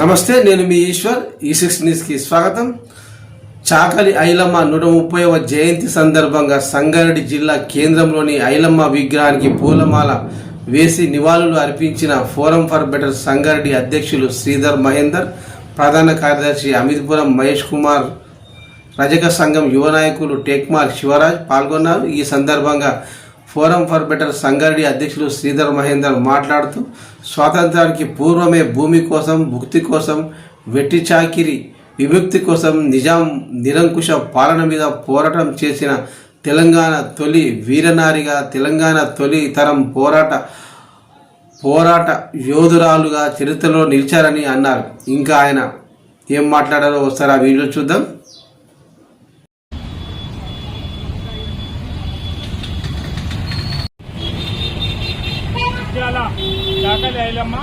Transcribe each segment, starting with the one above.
నమస్తే నేను మీ ఈశ్వర్. ఈ సిక్స్ న్యూస్కి స్వాగతం. చాకలి ఐలమ్మ నూట ముప్పైవ జయంతి సందర్భంగా సంగారెడ్డి జిల్లా కేంద్రంలోని ఐలమ్మ విగ్రహానికి పూలమాల వేసి నివాళులు అర్పించిన ఫోరం ఫర్ బెటర్ సంగారెడ్డి అధ్యక్షులు శ్రీధర్ మహేందర్ ప్రధాన కార్యదర్శి అమిత్పురం మహేష్ కుమార్ రజక సంఘం యువ నాయకులు టేక్మార్ శివరాజ్ పాల్గొన్నారు. ఈ సందర్భంగా ఫోరం ఫర్ బెటర్ సంగారెడ్డి అధ్యక్షులు శ్రీధర్ మహేందర్ మాట్లాడుతూ స్వాతంత్రానికి పూర్వమే భూమి కోసం భుక్తి కోసం వెట్టి చాకిరి విముక్తి కోసం నిజాం నిరంకుశ పాలన మీద పోరాటం చేసిన తెలంగాణ తొలి వీరనారిగా తెలంగాణ తొలి తరం పోరాట పోరాట యోధురాలుగా చరిత్రలో నిలిచారని అన్నారు. ఇంకా ఆయన ఏం మాట్లాడారో ఒకసారి ఆ వీడియో చూద్దాం. చాకలి ఐలమ్మ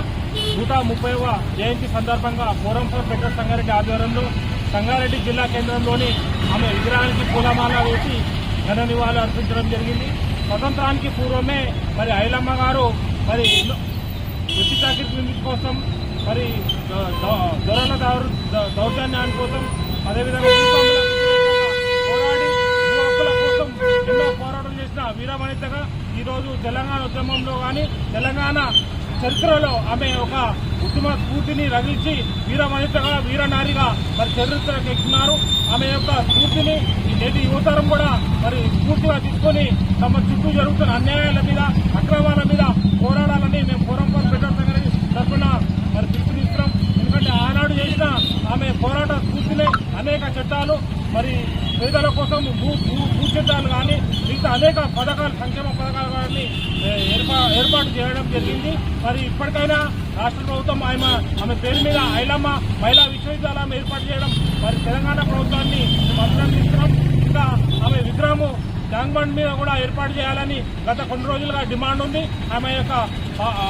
నూట ముప్పైవ జయంతి సందర్భంగా ఫోరం ఫర్ బెటర్ సంగారెడ్డి ఆధ్వర్యంలో సంగారెడ్డి జిల్లా కేంద్రంలోని ఆమె విగ్రహానికి పూలమాల వేసి ఘన నివాళులు అర్పించడం జరిగింది. స్వతంత్రానికి పూర్వమే మరి ఐలమ్మ గారు మరి ఎన్నో వృత్తి చాకరీ కోసం మరి ద- దొరల దౌర్- దౌర్జన్యాని కోసం అదేవిధంగా పోరాడి హక్కుల కోసం ఎన్నో పోరాటం చేసిన వీరవనితగా ఈరోజు తెలంగాణ ఉద్యమంలో కానీ తెలంగాణ చరిత్రలో ఆమె ఒక ఉద్యమ స్ఫూర్తిని రగిల్చి వీరవనితగా వీరనారిగా మరి చరిత్రకు ఎక్కున్నారు ఆమె యొక్క స్ఫూర్తిని నేటి యువతరం కూడా మరి స్ఫూర్తిగా తీసుకొని తమ చుట్టూ జరుగుతున్న అన్యాయాల మీద అక్రమాల మీద పోరాడాలని మేము ఫోరం ఫర్ బెటర్ తరఫున మరి పిలుపునిస్తున్నాం. ఎందుకంటే ఆనాడు చేసిన ఆమె పోరాట స్ఫూర్తినే అనేక చట్టాలు మరి పేదల కోసం భూ భూ భూ చట్టాలు కానీ మిగతా అనేక పథకాలు సంక్షేమ పథకాలు కానీ ఏ, ఏర్పా ఏర్పాటు చేయడం జరిగింది. మరి ఇప్పటికైనా రాష్ట్ర ప్రభుత్వం ఆమె ఆమె పేరు మీద ఐలమ్మ మహిళా విశ్వవిద్యాలయం ఏర్పాటు చేయడం మరి తెలంగాణ ప్రభుత్వాన్ని మేము అభినందిస్తున్నాం. ఇంకా ఆమె విగ్రహము ట్యాంక్ బండ్ మీద కూడా ఏర్పాటు చేయాలని గత కొన్ని రోజులుగా డిమాండ్ ఉంది. ఆమె యొక్క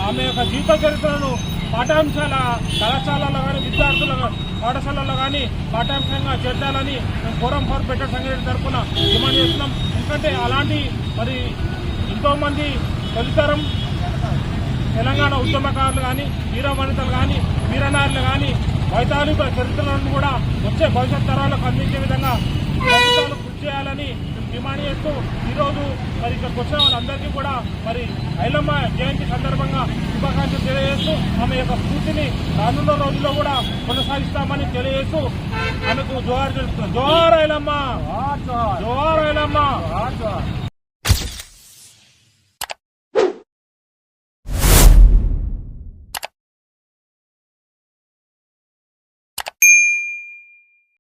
ఆమె యొక్క జీవిత చరిత్రను పాఠ్యాంశాల కళాశాలలో కానీ విద్యార్థుల పాఠశాలలో కానీ పాఠ్యాంశంగా చేర్చాలని మేము ఫోరం ఫర్ బెటర్ సంఘటన తరఫున డిమాండ్ చేస్తున్నాం. ఎందుకంటే అలాంటి మరి ఎంతోమంది తొలితరం తెలంగాణ ఉద్యమకారులు కానీ వీర వనితలు కానీ వీరనారులు కానీ వైతాళిక చరిత్రలను కూడా వచ్చే భవిష్యత్ తరాలకు అందించే విధంగా ప్రభుత్వాలు కృషి చేయాలని డిమాండ్ చేస్తూ ఈరోజు మరి ఇక్కడికి వచ్చిన వాళ్ళందరికీ కూడా మరి ఐలమ్మ జయంతి సందర్భంగా శుభాకాంక్షలు తెలియజేస్తూ ఆమె యొక్క స్ఫూర్తిని రానున్న రోజుల్లో కూడా కొనసాగిస్తామని తెలియజేస్తూ ఆమెకు జోహార్ తెలుపుతున్నాం జోహార్ ఐలమ్మ. జోహార్ ఐలమ్మ.